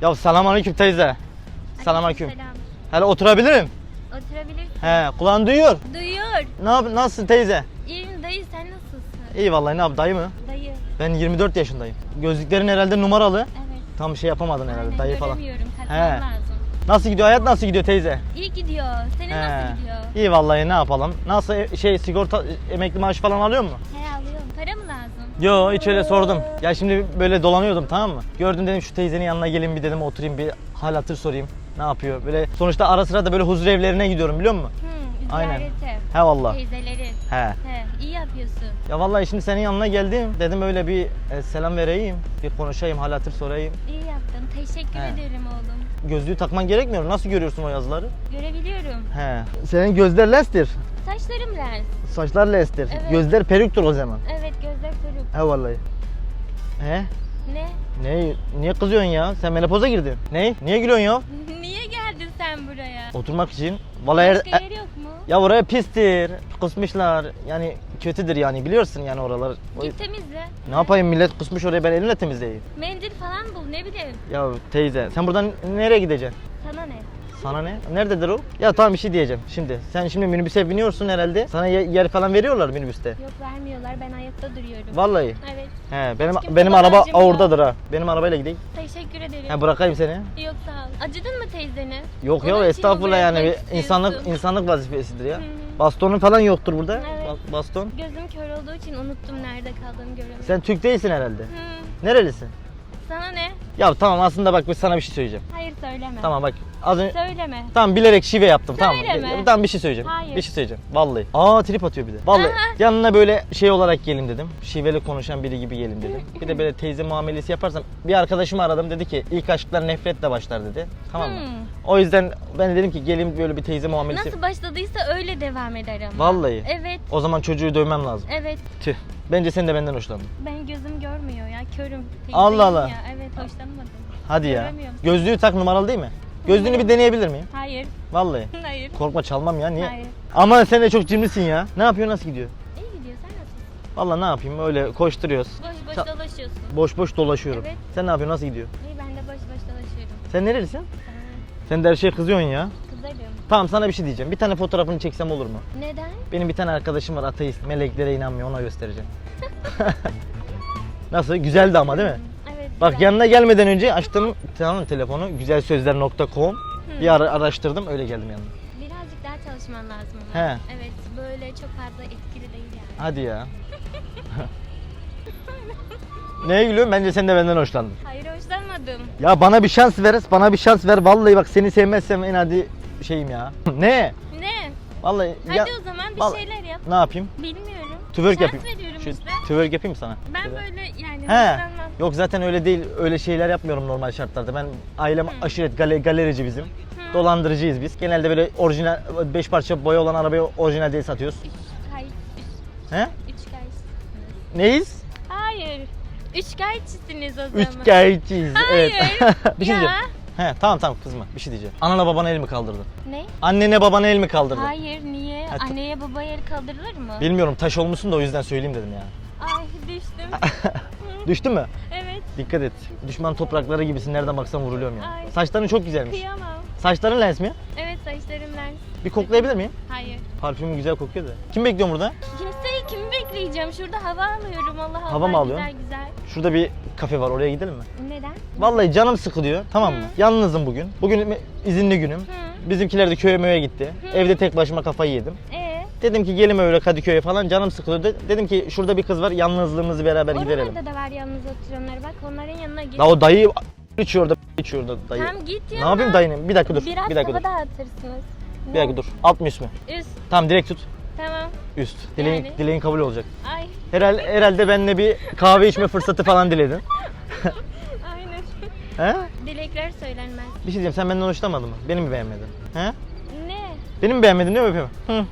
Ya selamünaleyküm teyze. Selamünaleyküm. Selam. Hele oturabilirim. Oturabilirsin. He, kulağın duyuyor. Duyuyor. Ne yap nasılsın teyze? İyiyim dayı sen nasılsın? İyi vallahi ne yap dayı mı? Dayı. Ben 24 yaşındayım. Gözlüklerin herhalde numaralı. Evet. Tam şey yapamadın herhalde Aynen, dayı falan. göremiyorum. He. lazım. Nasıl gidiyor hayat nasıl gidiyor teyze? İyi gidiyor. Senin He. nasıl gidiyor? İyi vallahi ne yapalım? Nasıl e- şey sigorta emekli maaşı falan alıyor mu? He Yo hiç öyle sordum. Ya şimdi böyle dolanıyordum tamam mı? Gördüm dedim şu teyzenin yanına gelin bir dedim oturayım bir hal hatır sorayım. Ne yapıyor? Böyle sonuçta ara sıra da böyle huzur evlerine gidiyorum biliyor musun? Hı, Aynen. He valla. Teyzelerin. He. He, iyi yapıyorsun. Ya vallahi şimdi senin yanına geldim. Dedim öyle bir e, selam vereyim. Bir konuşayım, hal hatır sorayım. İyi yaptın. Teşekkür He. ederim oğlum. Gözlüğü takman gerekmiyor. mu? Nasıl görüyorsun o yazıları? Görebiliyorum. He. Senin gözler lestir. Saçlarım lens. Saçlar lestir. Evet. Gözler perüktür o zaman. Evet. He vallahi. He? Ne? Ne? Niye kızıyorsun ya? Sen menopoza girdin. Ne? Niye gülüyorsun ya? Niye geldin sen buraya? Oturmak için. Vallahi Başka yer yok mu? Ya oraya pistir, kusmuşlar. Yani kötüdür yani biliyorsun yani oralar. Git temizle. Ne yapayım millet kusmuş oraya ben elimle temizleyeyim. Mendil falan bul ne bileyim. Ya teyze sen buradan nereye gideceksin? Sana ne? Sana ne? Nerededir o? Ya tamam bir şey diyeceğim şimdi. Sen şimdi minibüse biniyorsun herhalde. Sana ye- yer falan veriyorlar minibüste. Yok vermiyorlar ben ayakta duruyorum. Vallahi. Evet. He benim benim araba oradadır ha. Benim arabayla gideyim. Teşekkür ederim. He bırakayım seni. Yok sağ ol. Acıdın mı teyzeni? Yok Onun ya için estağfurullah yani bırakmak bir insanlık istiyorsun? insanlık vazifesidir ya. Hı. Bastonun falan yoktur burada. Evet. Ba- Baston. Gözüm kör olduğu için unuttum nerede kaldığımı göremedim. Sen Türk değilsin herhalde. Hı. Nerelisin? Sana ne? Ya tamam aslında bak sana bir şey söyleyeceğim. Hayır söyleme. Tamam bak az önce Söyleme. Tamam bilerek şive yaptım tamam. Söyleme. Tamam bir şey söyleyeceğim. Hayır. Bir şey söyleyeceğim. Vallahi. Aa trip atıyor bir de. Vallahi. Aha. Yanına böyle şey olarak gelin dedim. Şiveli konuşan biri gibi gelin dedim. Bir de böyle teyze muamelesi yaparsam bir arkadaşımı aradım dedi ki ilk aşklar nefretle başlar dedi. Tamam mı? Hmm. O yüzden ben de dedim ki gelin böyle bir teyze muamelesi. Nasıl başladıysa öyle devam eder ama. Vallahi. Evet. O zaman çocuğu dövmem lazım. Evet. Tüh. Bence sen de benden hoşlandın. Ben gözüm görmüyor ya. Körüm. Teyzeyim Allah Allah. Ya. Evet hoşlanmadım. Hadi ya. Göremiyorum. Gözlüğü tak numaralı değil mi? Gözlüğünü bir deneyebilir miyim? Hayır. Vallahi. Hayır. Korkma çalmam ya niye? Hayır. Ama sen de çok cimrisin ya. Ne yapıyor nasıl gidiyor? İyi gidiyor sen nasılsın? Vallahi ne yapayım öyle koşturuyoruz. Boş boş Ça- dolaşıyorsun. Boş boş dolaşıyorum. Evet. Sen ne yapıyorsun nasıl gidiyor? İyi ben de boş boş dolaşıyorum. Sen nerelisin? Sana Sen de her şeye kızıyorsun ya. kızarım. Tamam sana bir şey diyeceğim. Bir tane fotoğrafını çeksem olur mu? Neden? Benim bir tane arkadaşım var ateist. Meleklere inanmıyor ona göstereceğim. Nasıl? Güzeldi ama değil mi? Bak yanına gelmeden önce açtım tamam mı telefonu güzelsözler.com bir ara araştırdım öyle geldim yanına. Birazcık daha çalışman lazım ama. He. Evet böyle çok fazla etkili değil yani. Hadi ya. Neye gülüyorsun? Bence sen de benden hoşlandın. Hayır hoşlanmadım. Ya bana bir şans ver, bana bir şans ver. Vallahi bak seni sevmezsem en hadi şeyim ya. ne? Ne? Vallahi Hadi ya, o zaman bir vallahi- şeyler yap. ne yapayım? Bilmiyorum. Twerk Şans yapayım. veriyorum Şu işte. twerk yapayım mı sana. Ben böyle yani He. hoşlanmam. Yok zaten öyle değil. Öyle şeyler yapmıyorum normal şartlarda. Ben ailem aşiret gale- galerici bizim. Dolandırıcıyız biz. Genelde böyle orijinal 5 parça boya olan arabayı orijinal değil satıyoruz. He? Üç kayıtsınız. Neyiz? Hayır. Üç kayıtçısınız o zaman. Üç kayıtçıyız. Hayır. Evet. bir şey diyeceğim. He tamam tamam kızma. Bir şey diyeceğim. Anana babana el mi kaldırdın? Ne? Annene babana el mi kaldırdın? Hayır niye? Ha, Anneye babaya el kaldırılır mı? Bilmiyorum taş olmuşsun da o yüzden söyleyeyim dedim ya. Ay düştüm. Düştün mü? Dikkat et. Düşman toprakları gibisin. Nereden baksan vuruluyorum ya. Ay. Saçların çok güzelmiş. Kıyamam. Saçların lens mi? Evet saçlarım lens. Bir koklayabilir miyim? Hayır. Parfümü güzel kokuyor da. Kim bekliyor burada? Kimseyi kimi bekleyeceğim? Şurada hava alıyorum Allah Allah. Hava mı alıyorsun? Güzel güzel. Şurada bir kafe var. Oraya gidelim mi? Neden? Vallahi canım sıkılıyor. Tamam mı? Hı. Yalnızım bugün. Bugün izinli günüm. Hı. Bizimkiler de köye möye gitti. Hı. Evde tek başıma kafayı yedim. Dedim ki gelin öyle Kadıköy'e falan canım sıkılıyor. De- Dedim ki şurada bir kız var yalnızlığımızı beraber giderelim. oralarda da var yalnız oturanlar. Bak onların yanına git. La o dayı içiyor da içiyor da dayı. Tam git ya. Ne yapayım dayının? Bir dakika dur. Biraz bir dakika dur. dağıtırsınız. Bir dakika dur. Alt mı üst mü? Üst. Tamam direkt tut. Tamam. Üst. Dileğin, Yani? dileğin kabul olacak. Ay. Herhalde, herhalde benimle bir kahve içme fırsatı falan diledin. Aynen. He? Dilekler söylenmez. Bir şey diyeceğim sen benden hoşlanmadın mı? Beni mi beğenmedin? He? Ne? Beni mi beğenmedin değil mi öpeyim? Hı.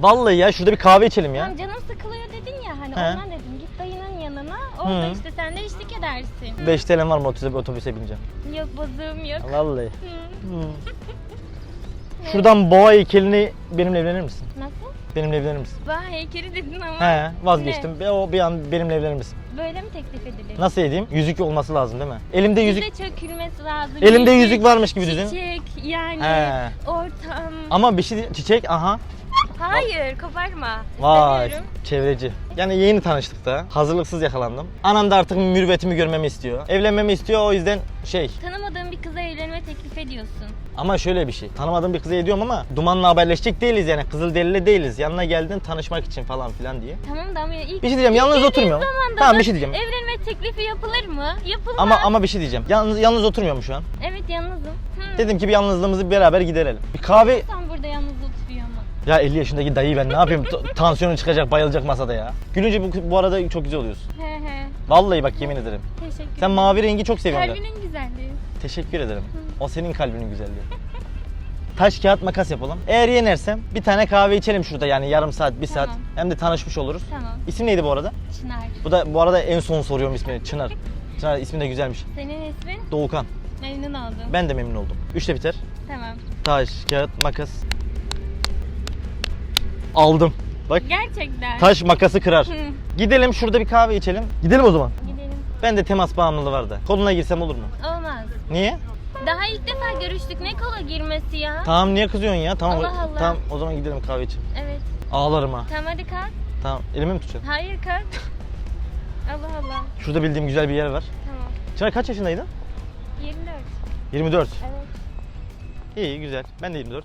Vallahi ya şurada bir kahve içelim ya. Tamam canım sıkılıyor dedin ya hani He. ondan dedim git dayının yanına orada Hı. işte sen de eşlik edersin. 5 TL'm var mı otobüse, otobüse bineceğim? Yok bozuğum yok. Vallahi. Hı. Hı. Şuradan boğa heykelini benimle evlenir misin? Nasıl? Benimle evlenir misin? Bah heykeli dedin ama. He vazgeçtim. Be O bir an benimle evlenir misin? Böyle mi teklif edilir? Nasıl edeyim? Yüzük olması lazım değil mi? Elimde yüzük Yüzük. çökülmesi lazım. Elimde yüzük varmış gibi düşün. Çiçek yani He. ortam. ama bir şey çiçek aha. Hayır koparma. Vay İstemiyorum. çevreci. Yani yeni tanıştık da. Hazırlıksız yakalandım. Anam da artık mürüvvetimi görmemi istiyor. Evlenmemi istiyor o yüzden şey. Tanımadığın bir kıza evlenme teklif ediyorsun. Ama şöyle bir şey. Tanımadığım bir kıza ediyorum ama dumanla haberleşecek değiliz yani. Kızıl derili değiliz. Yanına geldin tanışmak için falan filan diye. Tamam da ama ilk Bir şey diyeceğim, yalnız oturmuyorum. zamanında Tamam, da bir şey diyeceğim. Evlenme teklifi yapılır mı? Yapılmaz. Ama ama bir şey diyeceğim. Yalnız yalnız oturmuyorum şu an. Evet yalnızım. Hı. Dedim ki bir yalnızlığımızı beraber giderelim. Bir kahve Sen burada yalnız. Ya 50 yaşındaki dayı ben ne yapayım? T- Tansiyonu çıkacak, bayılacak masada ya. Gülünce bu, bu arada çok güzel oluyorsun. He he. Vallahi bak yemin ederim. Teşekkür Sen mavi rengi çok seviyorsun. da. Kalbinin güzelliği. Teşekkür ederim. O senin kalbinin güzelliği. Taş kağıt makas yapalım. Eğer yenersem bir tane kahve içelim şurada yani yarım saat, bir saat. Tamam. Hem de tanışmış oluruz. Tamam. İsim neydi bu arada? Çınar. Bu da bu arada en son soruyorum ismini. Çınar. Çınar ismi de güzelmiş. Senin ismin? Doğukan. Memnun oldum. Ben de memnun oldum. Üçte biter. Tamam. Taş, kağıt, makas. Aldım. Bak Gerçekten. taş makası kırar. Hı. Gidelim şurada bir kahve içelim. Gidelim o zaman. Gidelim. Ben de temas bağımlılığı var da. Koluna girsem olur mu? Olmaz. Niye? Daha ilk defa görüştük. Ne kola girmesi ya? Tamam niye kızıyorsun ya? Tamam. Allah Allah. Tamam o zaman gidelim kahve içelim. Evet. Ağlarım ha. Tamam hadi kalk. Tamam. Elimi mi tutacaksın? Hayır kalk. Allah Allah. Şurada bildiğim güzel bir yer var. Tamam. Çınar kaç yaşındaydın? 24. 24. Evet. İyi güzel. Ben de 24.